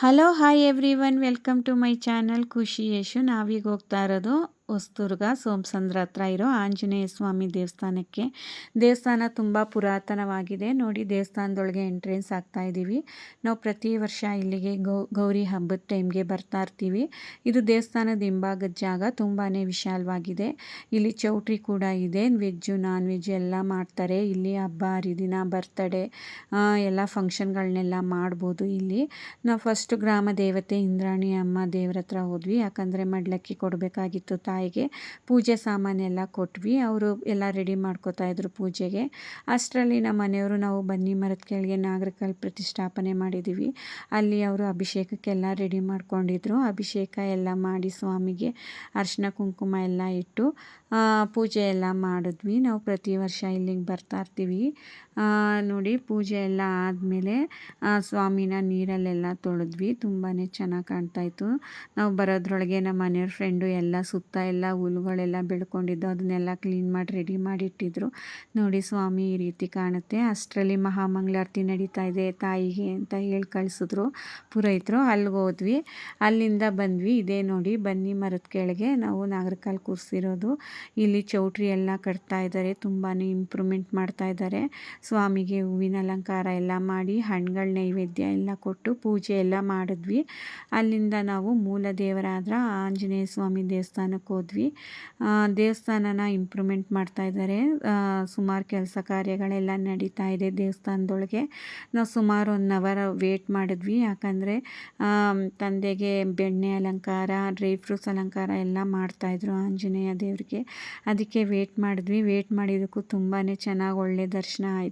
Hello hi everyone welcome to my channel Khushi Yashu ನಾವೀಗ ಹೋಗ್ತಾ ಇರೋದು ಹೊಸದುರ್ಗ ಸೋಮಸಂದ್ರ ಹತ್ರ ಇರೋ ಆಂಜನೇಯ ಸ್ವಾಮಿ ದೇವಸ್ಥಾನಕ್ಕೆ. ದೇವಸ್ಥಾನ ತುಂಬ ಪುರಾತನವಾಗಿದೆ. ನೋಡಿ ದೇವಸ್ಥಾನದೊಳಗೆ ಎಂಟ್ರೆನ್ಸ್ ಆಗ್ತಾ ಇದ್ದೀವಿ. ನಾವು ಪ್ರತಿ ವರ್ಷ ಇಲ್ಲಿಗೆ ಗೌ, ಗೌರಿ ಹಬ್ಬದ ಟೈಮ್ಗೆ ಬರ್ತಾ ಇರ್ತೀವಿ. ಇದು ದೇವಸ್ಥಾನದ ಹಿಂಭಾಗದ ಜಾಗ. ತುಂಬಾ ವಿಶಾಲವಾಗಿದೆ. ಇಲ್ಲಿ ಚೌಟ್ರಿ ಕೂಡ ಇದೆ. ವೆಜ್ಜು ನಾನ್ ವೆಜ್ ಎಲ್ಲ ಮಾಡ್ತಾರೆ. ಇಲ್ಲಿ ಹಬ್ಬ, ಹರಿದಿನ, ಬರ್ತಡೇ ಎಲ್ಲ ಫಂಕ್ಷನ್ಗಳನ್ನೆಲ್ಲ ಮಾಡ್ಬೋದು ಇಲ್ಲಿ. ನಾವು ಫಸ್ಟ್ ಗ್ರಾಮ ದೇವತೆ ಇಂದ್ರಾಣಿ ಅಮ್ಮ ದೇವ್ರ ಹತ್ರ ಹೋದ್ವಿ. ಯಾಕಂದರೆ ಮಡ್ಲಕ್ಕಿ ಕೊಡಬೇಕಾಗಿತ್ತು ತಾಯಿ ತಾಯಿಗೆ ಪೂಜೆ ಸಾಮಾನೆಲ್ಲ ಕೊಟ್ವಿ. ಅವರು ಎಲ್ಲ ರೆಡಿ ಮಾಡ್ಕೋತಾ ಇದ್ರು ಪೂಜೆಗೆ. ಅಷ್ಟರಲ್ಲಿ ನಮ್ಮ ಮನೆಯವರು ನಾವು ಬನ್ನಿ ಮರದ ಕೆಳಗೆ ನಾಗರಕಲ್ ಪ್ರತಿಷ್ಠಾಪನೆ ಮಾಡಿದ್ದೀವಿ ಅಲ್ಲಿ ಅವರು ಅಭಿಷೇಕಕ್ಕೆಲ್ಲ ರೆಡಿ ಮಾಡ್ಕೊಂಡಿದ್ರು. ಅಭಿಷೇಕ ಎಲ್ಲ ಮಾಡಿ ಸ್ವಾಮಿಗೆ ಅರ್ಶಿನ, ಕುಂಕುಮ ಎಲ್ಲ ಇಟ್ಟು ಪೂಜೆ ಎಲ್ಲ ಮಾಡಿದ್ವಿ. ನಾವು ಪ್ರತಿ ವರ್ಷ ಇಲ್ಲಿಗೆ ಬರ್ತಾ ಇರ್ತೀವಿ. ನೋಡಿ ಪೂಜೆ ಎಲ್ಲ ಆದಮೇಲೆ ಸ್ವಾಮಿನ ನೀರಲ್ಲೆಲ್ಲ ತೊಳೆದ್ವಿ. ತುಂಬಾ ಚೆನ್ನಾಗಿ ಕಾಣ್ತಾಯಿತ್ತು. ನಾವು ಬರೋದ್ರೊಳಗೆ ನಮ್ಮ ಮನೆಯವ್ರ ಫ್ರೆಂಡು ಎಲ್ಲ ಸುತ್ತ ಎಲ್ಲ ಹುಲ್ಗಳೆಲ್ಲ ಬೆಳ್ಕೊಂಡಿದ್ದು, ಅದನ್ನೆಲ್ಲ ಕ್ಲೀನ್ ಮಾಡಿ ರೆಡಿ ಮಾಡಿಟ್ಟಿದ್ರು ನೋಡಿ ಸ್ವಾಮಿ ಈ ರೀತಿ ಕಾಣುತ್ತೆ. ಅಷ್ಟರಲ್ಲಿ ಮಹಾಮಂಗಳಾರತಿ ನಡೀತಾ ಇದೆ, ತಾಯಿಗೆ ಅಂತ ಹೇಳಿ ಕಳಿಸಿದ್ರು ಪುರೋಹಿತರು. ಅಲ್ಲಿಗೆ ಹೋದ್ವಿ. ಅಲ್ಲಿಂದ ಬಂದ್ವಿ. ಇದೇ ನೋಡಿ ಬನ್ನಿ ಮರದ ಕೆಳಗೆ ನಾವು ನಾಗರಕಾಲ್ ಕೂರಿಸಿರೋದು. ಇಲ್ಲಿ ಚೌಟ್ರಿ ಎಲ್ಲ ಕಟ್ತಾ ಇದ್ದಾರೆ. ತುಂಬಾ ಇಂಪ್ರೂವ್ಮೆಂಟ್ ಮಾಡ್ತಾ ಇದ್ದಾರೆ. ಸ್ವಾಮಿಗೆ ಹೂವಿನ ಅಲಂಕಾರ ಎಲ್ಲ ಮಾಡಿ, ಹಣ್ಣುಗಳ ನೈವೇದ್ಯ ಎಲ್ಲ ಕೊಟ್ಟು ಪೂಜೆ ಎಲ್ಲ ಮಾಡಿದ್ವಿ. ಅಲ್ಲಿಂದ ನಾವು ಮೂಲ ದೇವರಾದ್ರ ಆಂಜನೇಯ ಸ್ವಾಮಿ ದೇವಸ್ಥಾನಕ್ಕೆ ಹೋದ್ವಿ. ದೇವಸ್ಥಾನನ ಇಂಪ್ರೂವ್ಮೆಂಟ್ ಮಾಡ್ತಾ ಇದ್ದಾರೆ. ಸುಮಾರು ಕೆಲಸ ಕಾರ್ಯಗಳೆಲ್ಲ ನಡೀತಾ ಇದೆ ದೇವಸ್ಥಾನದೊಳಗೆ. ನಾವು ಸುಮಾರು ಒನ್ ಅವರ್ ವೇಟ್ ಮಾಡಿದ್ವಿ. ಯಾಕಂದರೆ ತಂದೆಗೆ ಬೆಣ್ಣೆ ಅಲಂಕಾರ ಡ್ರೈ ಫ್ರೂಟ್ಸ್ ಅಲಂಕಾರ ಎಲ್ಲ ಮಾಡ್ತಾಯಿದ್ರು ಆಂಜನೇಯ ದೇವರಿಗೆ. ಅದಕ್ಕೆ ವೇಟ್ ಮಾಡಿದ್ವಿ. ವೇಟ್ ಮಾಡಿದ್ದಕ್ಕೂ ತುಂಬಾ ಚೆನ್ನಾಗಿ ಒಳ್ಳೆ ದರ್ಶನ ಆಯಿತು.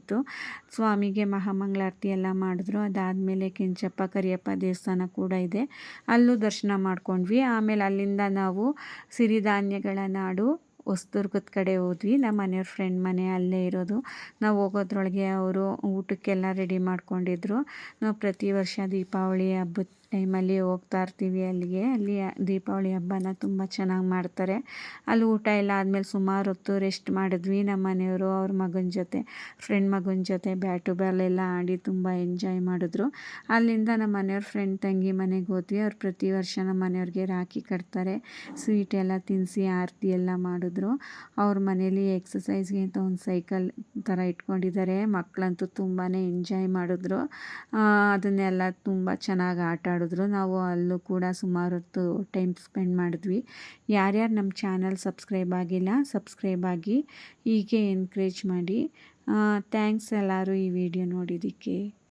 ಸ್ವಾಮಿಗೆ ಮಹಾಮಂಗಳಾರತಿ ಎಲ್ಲ ಮಾಡಿದ್ರು. ಅದಾದಮೇಲೆ ಕೆಂಚಪ್ಪ ಕರಿಯಪ್ಪ ದೇವಸ್ಥಾನ ಕೂಡ ಇದೆ. ಅಲ್ಲೂ ದರ್ಶನ ಮಾಡ್ಕೊಂಡ್ವಿ. ಆಮೇಲೆ ಅಲ್ಲಿಂದ ನಾವು ಸಿರಿಧಾನ್ಯಗಳ ನಾಡು ಹೊಸದುರ್ಗದ ಕಡೆ ಹೋದ್ವಿ. ನಮ್ಮ ಮನೆಯವ್ರ ಫ್ರೆಂಡ್ ಮನೆ ಅಲ್ಲೇ ಇರೋದು. ನಾವು ಹೋಗೋದ್ರೊಳಗೆ ಅವರು ಊಟಕ್ಕೆಲ್ಲ ರೆಡಿ ಮಾಡ್ಕೊಂಡಿದ್ರು. ನಾವು ಪ್ರತಿ ವರ್ಷ ದೀಪಾವಳಿ ಹಬ್ಬದ ಟೈಮಲ್ಲಿ ಹೋಗ್ತಾ ಇರ್ತೀವಿ ಅಲ್ಲಿಗೆ. ಅಲ್ಲಿ ದೀಪಾವಳಿ ಹಬ್ಬನ ತುಂಬ ಚೆನ್ನಾಗಿ ಮಾಡ್ತಾರೆ. ಅಲ್ಲಿ ಊಟ ಎಲ್ಲ ಆದಮೇಲೆ ಸುಮಾರು ಹೊತ್ತು ರೆಸ್ಟ್ ಮಾಡಿದ್ವಿ ನಮ್ಮ ಮನೆಯವರು, ಅವ್ರ ಮಗನ ಜೊತೆ. ಫ್ರೆಂಡ್ ಮಗನ ಜೊತೆ ಬ್ಯಾಟು ಬಾಲ್ ಎಲ್ಲ ಆಡಿ ತುಂಬ ಎಂಜಾಯ್ ಮಾಡಿದ್ರು. ಅಲ್ಲಿಂದ ನಮ್ಮ ಮನೆಯವ್ರ ಫ್ರೆಂಡ್ ತಂಗಿ ಮನೆಗೆ ಹೋದ್ವಿ. ಅವ್ರು ಪ್ರತಿ ವರ್ಷ ನಮ್ಮ ಮನೆಯವ್ರಿಗೆ ರಾಖಿ ಕಟ್ತಾರೆ. ಸ್ವೀಟ್ ಎಲ್ಲ ತಿನ್ನಿಸಿ ಆರತಿ ಎಲ್ಲ ಮಾಡಿದ್ರು. ಅವ್ರ ಮನೇಲಿ ಎಕ್ಸಸೈಸ್ಗೆ ಅಂತ ಒಂದು ಸೈಕಲ್ ಥರ ಇಟ್ಕೊಂಡಿದ್ದಾರೆ. ಮಕ್ಕಳಂತೂ ತುಂಬಾ ಎಂಜಾಯ್ ಮಾಡಿದ್ರು. ಅದನ್ನೆಲ್ಲ ತುಂಬ ಚೆನ್ನಾಗಿ ಆಟ ಆಡಿದ್ರು ನಾವು ಅಲ್ಲೂ ಕೂಡ ಸುಮಾರು ಹೊತ್ತು ಟೈಮ್ ಸ್ಪೆಂಡ್ ಮಾಡಿದ್ವಿ. ಯಾರ್ಯಾರು ನಮ್ಮ ಚಾನಲ್ ಸಬ್ಸ್ಕ್ರೈಬ್ ಆಗಿಲ್ಲ ಸಬ್ಸ್ಕ್ರೈಬ್ ಆಗಿ ಹೀಗೆ ಎನ್ಕರೇಜ್ ಮಾಡಿ. ಥ್ಯಾಂಕ್ಸ್ ಎಲ್ಲರೂ ಈ ವಿಡಿಯೋ ನೋಡಿದ್ದಕ್ಕೆ.